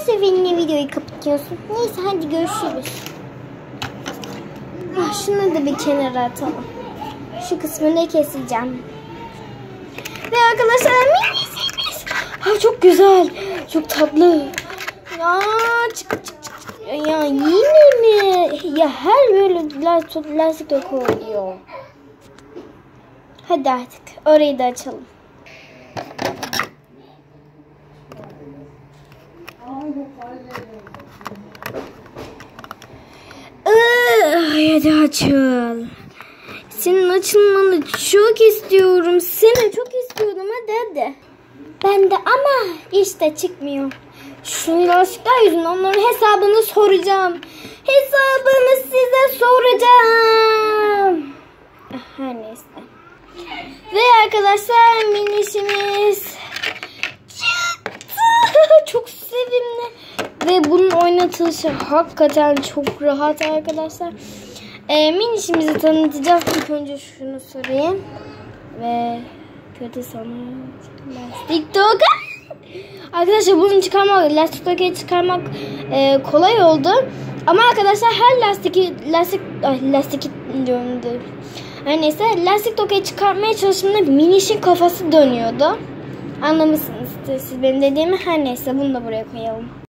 seferinde videoyu kapatıyorsun. Neyse hadi görüşürüz. Ah, şunu da bir kenara atalım. Şu kısmını keseceğim. Ve arkadaşlar minis Ah, çok güzel. Çok tatlı. Ya çık çık çık. Ya yine mi? Ya her böyle lastik, lastik de koyuyor. Hadi artık orayı da açalım. Hadi açıl. Senin açılmanı çok istiyorum. Seni çok istiyorum hadi hadi. Ben de ama işte çıkmıyor. Şu lastikler yüzünden onların hesabını soracağım. Hesabını size soracağım. Her neyse. Ve arkadaşlar minişimiz Ve bunun oynatılışı hakikaten çok rahat arkadaşlar. Ee, minişimizi tanıtacağız. İlk önce şunu sorayım. Ve kötü sana lastik toka. Arkadaşlar bunu çıkarmak, lastik tokayı çıkarmak e, kolay oldu. Ama arkadaşlar her lastik lastik ay, lastik diyorum da. Her neyse lastik tokayı çıkartmaya çalıştığımda minişin kafası dönüyordu. Anlamışsınız siz benim dediğimi. Her neyse bunu da buraya koyalım.